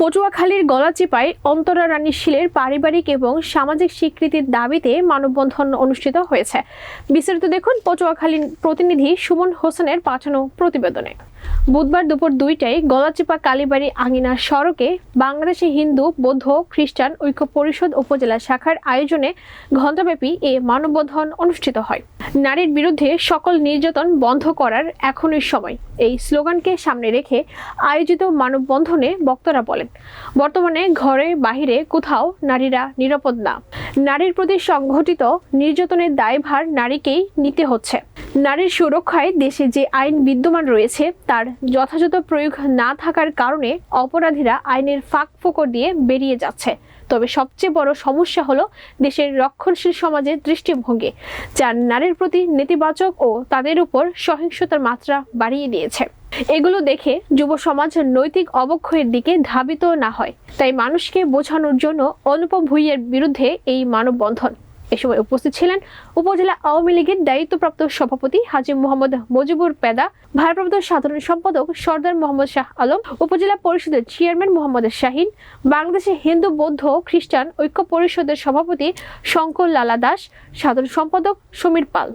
পটুয়াখালীর গলাচিপায় অন্তরা রানী শীলের পারিবারিক এবং সামাজিক স্বীকৃতির দাবিতে মানববন্ধন অনুষ্ঠিত হয়েছে। বিস্তারিত দেখুন পটুয়াখালীর প্রতিনিধি সুমন হোসেনের পাঠানো প্রতিবেদনে। বুধবার দুপুর দুইটায় গলাচিপা কালীবাড়ি আঙিনা সড়কে বাংলাদেশি হিন্দু, বৌদ্ধ, খ্রিস্টান ঐক্য পরিষদ উপজেলা শাখার আয়োজনে ঘণ্টাব্যাপী এ মানববন্ধন অনুষ্ঠিত হয়। নারীর বিরুদ্ধে সকল নির্যাতন বন্ধ করার এখনই সময়। এই স্লোগানকে সামনে রেখে আয়োজিত মানববন্ধনে বক্তারা বলেন, বর্তমানে ঘরে বাহিরে কোথাও নারীরা নিরাপদ না। নারীর প্রতি সংঘটিত নির্যাতনের দায়ভার নারীকেই নিতে হচ্ছে। নারীর সুরক্ষায় দেশে যে আইন বিদ্যমান রয়েছে, তার যথাযথ প্রয়োগ না থাকার কারণে অপরাধীরা আইনের ফাঁক ফোকর দিয়ে বেরিয়ে যাচ্ছে। তবে সবচেয়ে বড় সমস্যা হলো দেশের রক্ষণশীল সমাজের দৃষ্টিভঙ্গি, যা নারীর প্রতি নেতিবাচক ও তাদের উপর সহিংসতার মাত্রা বাড়িয়ে দিয়েছে। এগুলো দেখে যুব সমাজ নৈতিক অবক্ষয়ের দিকে ধাবিত না হয়। তাই মানুষকে বোঝানোর জন্য অনুপম ভুইয়ের বিরুদ্ধে এই মানববন্ধন। এ সময় উপস্থিত ছিলেন উপজেলা আওয়ামী লীগের দায়িত্বপ্রাপ্ত সভাপতি হাজি মোহাম্মদ মজিবুর পেদা, ভারপ্রাপ্ত সাধারণ সম্পাদক সর্দার মোহাম্মদ শাহ আলম, উপজেলা পরিষদের চেয়ারম্যান মোহাম্মদ শাহিন, বাংলাদেশে হিন্দু, বৌদ্ধ, খ্রিস্টান ঐক্য পরিষদের সভাপতি শঙ্কর লালা দাস, সাধারণ সম্পাদক সমীর পাল।